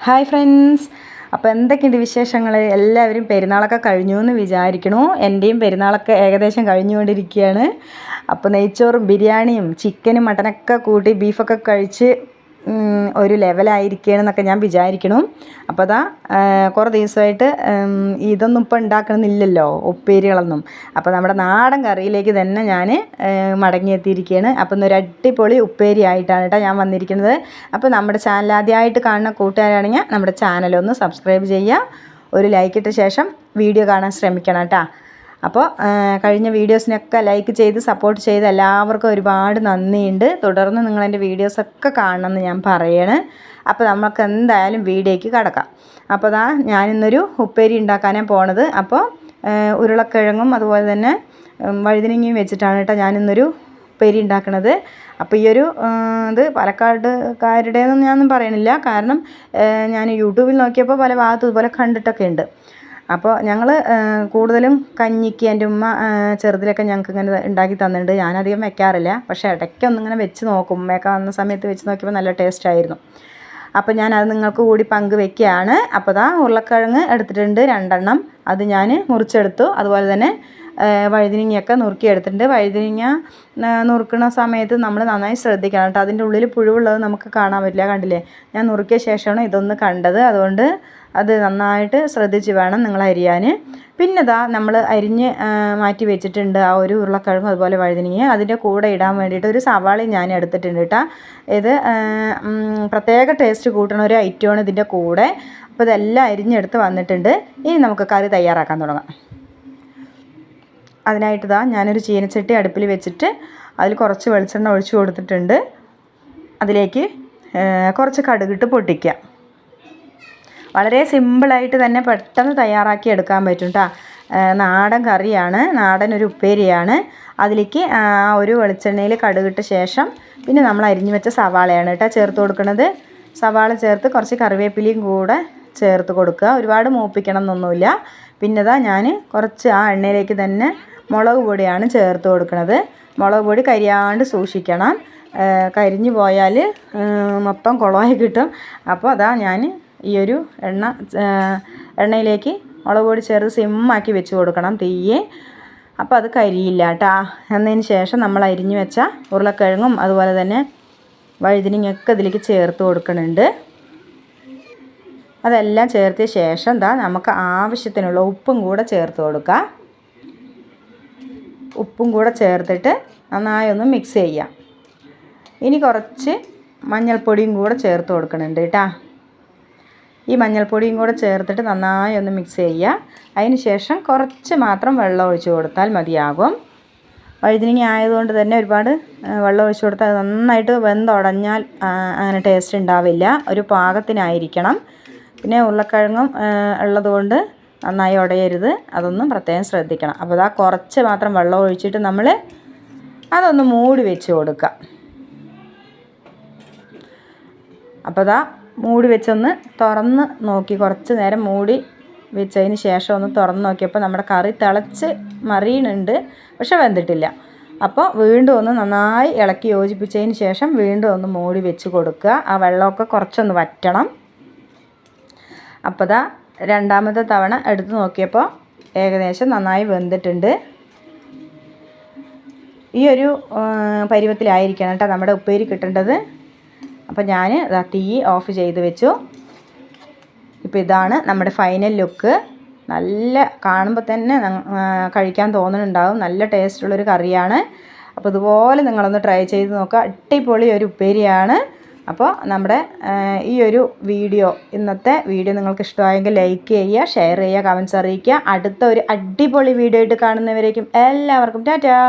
Hi friends അപ്പോൾ എന്തൊക്കെയുണ്ട് വിശേഷങ്ങൾ എല്ലാവരും പെരുന്നാളൊക്കെ കഴിഞ്ഞു എന്ന് വിചാരിക്കണു. എന്റെയും പെരുന്നാളൊക്കെ ഏകദേശം കഴിഞ്ഞുകൊണ്ടിരിക്കുകയാണ് അപ്പോൾ നെയ്ച്ചോറും ബിരിയാണിയും ചിക്കനും മട്ടനൊക്കെ കൂട്ടി ബീഫൊക്കെ കഴിച്ച് ഒരു ലെവലായിരിക്കണമെന്നൊക്കെ ഞാൻ വിചാരിക്കണു. അപ്പോൾ അതാ കുറേ ദിവസമായിട്ട് ഇതൊന്നും ഇപ്പോൾ ഉണ്ടാക്കണമെന്നില്ലല്ലോ ഉപ്പേരികളൊന്നും. അപ്പോൾ നമ്മുടെ നാടൻ കറിയിലേക്ക് തന്നെ ഞാൻ മടങ്ങിയെത്തിയിരിക്കുകയാണ് അപ്പോൾ ഒരു അടിപൊളി ഉപ്പേരി ആയിട്ടാണ് കേട്ടോ ഞാൻ വന്നിരിക്കുന്നത് അപ്പോൾ നമ്മുടെ ചാനൽ ആദ്യമായിട്ട് കാണുന്ന കൂട്ടുകാരാണെങ്കിൽ നമ്മുടെ ചാനലൊന്ന് സബ്സ്ക്രൈബ് ചെയ്യുക ഒരു ലൈക്ക് ഇട്ട ശേഷം വീഡിയോ കാണാൻ ശ്രമിക്കണം കേട്ടോ അപ്പോൾ കഴിഞ്ഞ വീഡിയോസിനൊക്കെ ലൈക്ക് ചെയ്ത് സപ്പോർട്ട് ചെയ്ത് എല്ലാവർക്കും ഒരുപാട് നന്ദിയുണ്ട്. തുടർന്ന് നിങ്ങളെന്റെ വീഡിയോസൊക്കെ കാണണമെന്ന് ഞാൻ പറയണേ. അപ്പോൾ നമുക്ക് എന്തായാലും വീഡിയോയ്ക്ക് കടക്കാം. അപ്പോൾ അതാ ഞാനിന്നൊരു ഉപ്പേരി ഉണ്ടാക്കാനാണ് പോണത്. അപ്പോൾ ഉരുളക്കിഴങ്ങും അതുപോലെ തന്നെ വഴുതിനങ്ങയും വെച്ചിട്ടാണ് കേട്ടോ ഞാനിന്നൊരു ഉപ്പേരി ഉണ്ടാക്കുന്നത് അപ്പോൾ ഈ ഒരു ഇത് പാലക്കാടുകാരുടേതെന്ന് ഞാനൊന്നും പറയണില്ല. കാരണം ഞാൻ യൂട്യൂബിൽ നോക്കിയപ്പോൾ പല ഭാഗത്തും ഇതുപോലെ കണ്ടിട്ടൊക്കെ ഉണ്ട്. അപ്പോൾ ഞങ്ങൾ കൂടുതലും കഞ്ഞിക്ക് എന്റെ ഉമ്മ ചെറുതിലൊക്കെ ഞങ്ങൾക്ക് ഇങ്ങനെ ഉണ്ടാക്കി തന്നിട്ടുണ്ട്. ഞാനധികം വെക്കാറില്ല. പക്ഷേ ഇടയ്ക്കൊന്നിങ്ങനെ വെച്ച് നോക്കും. ഉമ്മയൊക്കെ വന്ന സമയത്ത് വെച്ച് നോക്കിയപ്പോൾ നല്ല ടേസ്റ്റ് ആയിരുന്നു. അപ്പോൾ ഞാൻ അത് നിങ്ങൾക്ക് കൂടി പങ്ക് വെക്കുകയാണ് അപ്പോൾ ദാ ഉരുളക്കിഴങ്ങ് എടുത്തിട്ടുണ്ട് രണ്ടെണ്ണം. അത് ഞാൻ മുറിച്ചെടുത്തു. അതുപോലെ തന്നെ വഴുതിനിങ്ങയൊക്കെ നുറുക്കി എടുത്തിട്ടുണ്ട്. വഴുതിനങ്ങ നുറുക്കുന്ന സമയത്ത് നമ്മൾ നന്നായി ശ്രദ്ധിക്കണം കേട്ടോ. അതിന്റെ ഉള്ളിൽ പുഴുവുള്ളത് നമുക്ക് കാണാൻ പറ്റില്ല. കണ്ടില്ലേ? ഞാൻ നുറുക്കിയ ശേഷമാണ് ഇതൊന്ന് കണ്ടത്. അതുകൊണ്ട് അത് നന്നായിട്ട് ശ്രദ്ധിച്ച് വേണം നിങ്ങൾ അരിയാൻ. പിന്നെ ഇതാ നമ്മൾ അരിഞ്ഞ് മാറ്റി വെച്ചിട്ടുണ്ട് ആ ഒരു ഉരുളക്കിഴങ്ങും അതുപോലെ വഴുതിനങ്ങ. അതിന്റെ കൂടെ ഇടാൻ വേണ്ടിയിട്ട് ഒരു സവാളയും ഞാൻ എടുത്തിട്ടുണ്ട് കേട്ടോ. ഇത് പ്രത്യേക ടേസ്റ്റ് കൂട്ടണ ഒരു ഐറ്റമാണ് ഇതിന്റെ കൂടെ. അപ്പോൾ ഇതെല്ലാം അരിഞ്ഞെടുത്ത് വന്നിട്ടുണ്ട്. ഇനി നമുക്ക് കറി തയ്യാറാക്കാൻ തുടങ്ങാം. അതിനായിട്ട് ഇതാ ഞാനൊരു ചീനച്ചട്ടി അടുപ്പിൽ വെച്ചിട്ട് അതിൽ കുറച്ച് വെളിച്ചെണ്ണ ഒഴിച്ചു കൊടുത്തിട്ടുണ്ട്. അതിലേക്ക് കുറച്ച് കടുകിട്ട് പൊട്ടിക്കുക വളരെ സിമ്പിളായിട്ട് തന്നെ പെട്ടെന്ന് തയ്യാറാക്കി എടുക്കാൻ പറ്റും കേട്ടോ നാടൻ കറിയാണ്. നാടൻ ഒരു ഉപ്പേരിയാണ്. അതിലേക്ക് ആ ഒരു വെളിച്ചെണ്ണയിൽ കടുകിട്ട ശേഷം പിന്നെ നമ്മൾ അരിഞ്ഞു വെച്ച സവാളയാണ് കേട്ടോ ചേർത്ത് കൊടുക്കുന്നത് സവാള ചേർത്ത് കുറച്ച് കറിവേപ്പിലയും കൂടെ ചേർത്ത് കൊടുക്കുക. ഒരുപാട് മൂപ്പിക്കണം എന്നൊന്നുമില്ല പിന്നെ ഇതാ ഞാൻ കുറച്ച് ആ എണ്ണയിലേക്ക് തന്നെ മുളക് പൊടിയാണ് ചേർത്ത് കൊടുക്കുന്നത് മുളക് പൊടി കരിയാണ്ട് സൂക്ഷിക്കണം. കരിഞ്ഞു പോയാൽ മൊത്തം കുളമായി കിട്ടും. അപ്പോൾ അതാ ഞാൻ ഈ ഒരു എണ്ണ എണ്ണയിലേക്ക് മുളക് പൊടി ചേർത്ത് സിമ്മാക്കി വെച്ച് കൊടുക്കണം തീയെ. അപ്പോൾ അത് കരിയില്ല കേട്ടോ എന്നതിന് ശേഷം നമ്മൾ അരിഞ്ഞു വെച്ച ഉരുളക്കിഴങ്ങും അതുപോലെ തന്നെ വഴുതിനിങ്ങൊക്കെ ഇതിലേക്ക് ചേർത്ത് കൊടുക്കുന്നുണ്ട് അതെല്ലാം ചേർത്തിയ ശേഷം എന്താ നമുക്ക് ആവശ്യത്തിനുള്ള ഉപ്പും കൂടെ ചേർത്ത് കൊടുക്കാം. ഉപ്പും കൂടെ ചേർത്തിട്ട് നന്നായി ഒന്ന് മിക്സ് ചെയ്യാം. ഇനി കുറച്ച് മഞ്ഞൾപ്പൊടിയും കൂടെ ചേർത്ത് കൊടുക്കുന്നുണ്ട് കേട്ടോ ഈ മഞ്ഞൾപ്പൊടിയും കൂടെ ചേർത്തിട്ട് നന്നായി ഒന്ന് മിക്സ് ചെയ്യുക. അതിന് ശേഷം കുറച്ച് മാത്രം വെള്ളം ഒഴിച്ചു കൊടുത്താൽ മതിയാകും. വഴുതിനങ്ങ ആയതുകൊണ്ട് തന്നെ ഒരുപാട് വെള്ളം ഒഴിച്ചു കൊടുത്താൽ നന്നായിട്ട് വെന്തുടഞ്ഞാൽ അങ്ങനെ ടേസ്റ്റ് ഉണ്ടാവില്ല. ഒരു പാകത്തിനായിരിക്കണം. പിന്നെ ഉരുളക്കിഴങ്ങും ഉള്ളതുകൊണ്ട് നന്നായി ഉടയരുത് അതൊന്നും പ്രത്യേകം ശ്രദ്ധിക്കണം. അപ്പോൾ അതാ കുറച്ച് മാത്രം വെള്ളം ഒഴിച്ചിട്ട് നമ്മൾ അതൊന്ന് മൂടി വെച്ച് കൊടുക്കുക. അപ്പോൾ അതാ മൂടി വെച്ചൊന്ന് തുറന്ന് നോക്കി. കുറച്ച് നേരം മൂടി വെച്ചതിന് ശേഷം ഒന്ന് തുറന്ന് നോക്കിയപ്പോൾ നമ്മുടെ കറി തിളച്ച് മറിയുന്നുണ്ട് പക്ഷെ വെന്തിട്ടില്ല. അപ്പോൾ വീണ്ടും ഒന്ന് നന്നായി ഇളക്കി യോജിപ്പിച്ചതിന് ശേഷം വീണ്ടും ഒന്ന് മൂടി വെച്ച് കൊടുക്കുക. ആ വെള്ളമൊക്കെ കുറച്ചൊന്ന് വറ്റണം. അപ്പോൾ ദാ രണ്ടാമത്തെ തവണ എടുത്ത് നോക്കിയപ്പോൾ ഏകദേശം നന്നായി വെന്തിട്ടുണ്ട്. ഈ ഒരു പരുവത്തിലായിരിക്കണം കേട്ടോ നമ്മുടെ ഉപ്പേരി കിട്ടേണ്ടത്. അപ്പോൾ ഞാൻ തീ ഓഫ് ചെയ്ത് വെച്ചു. ഇപ്പോൾ ഇതാണ് നമ്മുടെ ഫൈനൽ ലുക്ക് നല്ല കാണുമ്പോൾ തന്നെ കഴിക്കാൻ തോന്നുന്നുണ്ടാവും നല്ല ടേസ്റ്റുള്ളൊരു കറിയാണ്. അപ്പോൾ ഇതുപോലെ നിങ്ങളൊന്ന് ട്രൈ ചെയ്ത് നോക്കുക അടിപൊളി ഒരു ഉപ്പേരിയാണ്. അപ്പോൾ നമ്മുടെ ഈ ഒരു വീഡിയോ ഇന്നത്തെ വീഡിയോ നിങ്ങൾക്ക് ഇഷ്ടമായെങ്കിൽ ലൈക്ക് ചെയ്യുക ഷെയർ ചെയ്യുക കമൻസ് അറിയിക്കുക. അടുത്ത ഒരു അടിപൊളി വീഡിയോ ആയിട്ട് കാണുന്നവരേക്കും എല്ലാവർക്കും ടാറ്റാ.